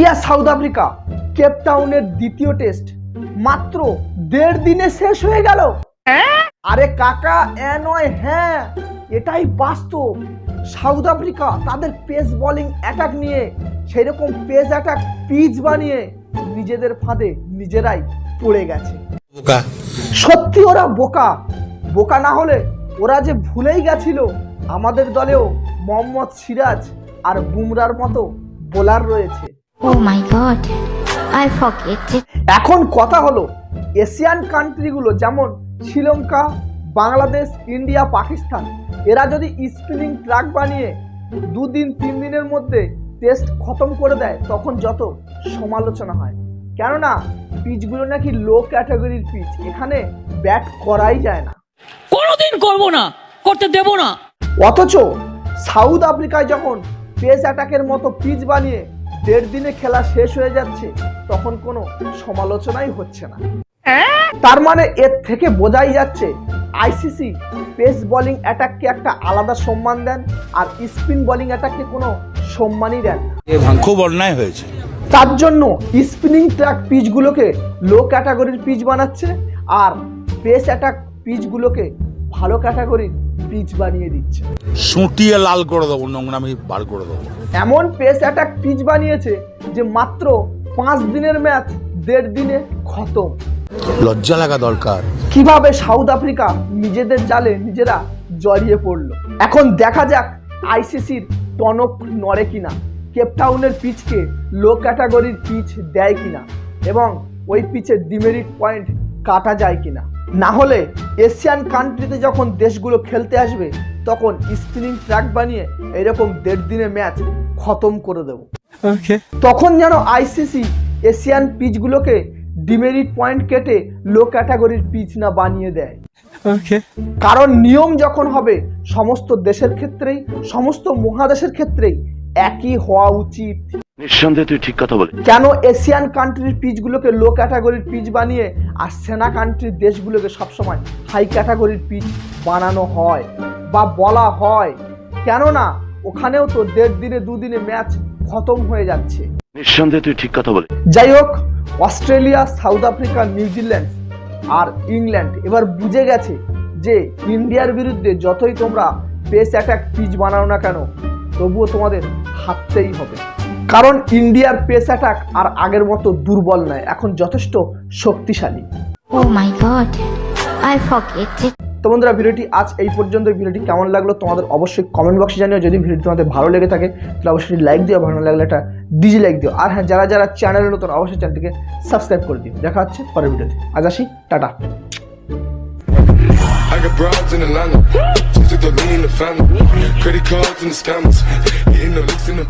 India south Africa. কেপটাউনের দ্বিতীয় test মাত্র দেড় দিনে শেষ হয়ে গেল। আরে কাকা এ নয় হ্যাঁ এটাই বাস্তব। সাউথ আফ্রিকা তাদের পেস বোলিং অ্যাটাক নিয়ে সেই রকম পেস অ্যাটাক পিচ বানিয়ে নিজেদের ফাঁদে নিজেরাই পড়ে গেছে। বোকা। সত্যি ওরা বোকা। বোকা না হলে ওরা যে ভুলেই গেছিল। আমাদের দলেও মোহাম্মদ সিরাজ আর বুমরার মতো বোলার রয়েছে। My god, I forget it. এখন কথা হলো এশিয়ান কান্ট্রিগুলো যেমন শ্রীলঙ্কা বাংলাদেশ ইন্ডিয়া পাকিস্তান এরা যদি স্পিনিং ট্রাক বানিয়ে দুদিন তিন দিনের মধ্যে টেস্ট খতম করে দেয় তখন যত সমালোচনা হয়। কেননা পিচগুলো নাকি লো ক্যাটাগরির পিচ এখানে ব্যাট করাই যায় না। কোনোদিন করব না করতে দেব না। অথচ সাউথ আফ্রিকায় যখন পেস অ্যাটাকের মতো পিচ বানিয়ে দেড় দিনে খেলা শেষ হয়ে যাচ্ছে তখন কোনো সমালোচনাই হচ্ছে না। তার মানে এর থেকে বোঝাই যাচ্ছে আইসিসি পেস বোলিং অ্যাটাককে একটা আলাদা সম্মান দেন আর স্পিন বোলিং অ্যাটাককে কোনো সম্মানই দেন খুব অন্যায় হয়েছে। তার জন্য স্পিনিং ট্র্যাক পিচগুলোকে লো ক্যাটাগরির পিচ বানাচ্ছে আর পেস অ্যাটাক পিচগুলোকে ভালো ক্যাটাগরির পিচ বানিয়ে দিচ্ছে। সুটিয়ে লাল করে দেবো নোংরামি বার করে দেবো। এমন পেস অ্যাটাক পিচ বানিয়েছে যে মাত্র পাঁচ দিনের ম্যাচ দেড় দিনে খতম। লজ্জা লাগা দরকার। কীভাবে সাউথ আফ্রিকা নিজেদের জালে নিজেরা জড়িয়ে পড়ল? এখন দেখা যাক আইসিসির টনক নড়ে কিনা কেপটাউনের পিচকে লো ক্যাটাগরির পিচ দেয় কিনা এবং ওই পিচের ডিমেরিট পয়েন্ট কাটা যায় কিনা। না হলে এশিয়ান কান্ট্রিতে যখন দেশগুলো খেলতে আসবে তখন স্পিনিং ট্র্যাক বানিয়ে এরকম দেড় দিনে ম্যাচ খতম করে দেবো। তখন যেন আইসিসি এশিয়ান পিচগুলোকে ডিমেরিট পয়েন্ট কেটে লো ক্যাটাগরির পিচ না বানিয়ে দেয়। কারণ নিয়ম যখন হবে সমস্ত দেশের ক্ষেত্রেই সমস্ত মহাদেশের ক্ষেত্রেই একই হওয়া উচিত। নিঃসন্দেহে তুই ঠিক কথা বলে কেন এশিয়ান কান্ট্রির পিচগুলোকে লো ক্যাটাগরির পিচ বানিয়ে আর সেনা কান্ট্রির দেশগুলোকে সবসময় হাই ক্যাটাগরির পিচ বানানো হয় বা বলা হয়? কেননা ওখানেও তো দেড় দিনে দুদিনে ম্যাচ খতম হয়ে যাচ্ছে। নিঃসন্দেহে তুই ঠিক কথা বলে যাই হোক Australia South Africa New Zealand আর ইংল্যান্ড এবার বুঝে গেছে যে ইন্ডিয়ার বিরুদ্ধে যতই তোমরা পেস অ্যাটাক পিচ বানাও না কেন তবুও তোমাদের হারতেই হবে। কারণ ইন্ডিয়ার পেস অ্যাটাক আর আগের মতো দুর্বল নয় এখন যথেষ্ট শক্তিশালী Oh my god, I forget তো বন্ধুরা ভিডিওটি আজ এই পর্যন্ত ভিডিওটি কেমন লাগল তোমাদের অবশ্যই কমেন্ট বক্সে জানিও যদি ভিডিওটি তোমাদের ভালো লেগে থাকে তাহলে অবশ্যই লাইক দিও ভালো লাগলে একটা ডিজি লাইক দিও আর হ্যাঁ যারা যারা চ্যানেলে নতুন অবশ্যই চ্যানেলটিকে সাবস্ক্রাইব করে দিও দেখা হচ্ছে পরের ভিডিওতে আজ আসি tata I got broads in Atlanta. Just took the lean in the family. Credit cards and the scammers. Hitting the licks in the.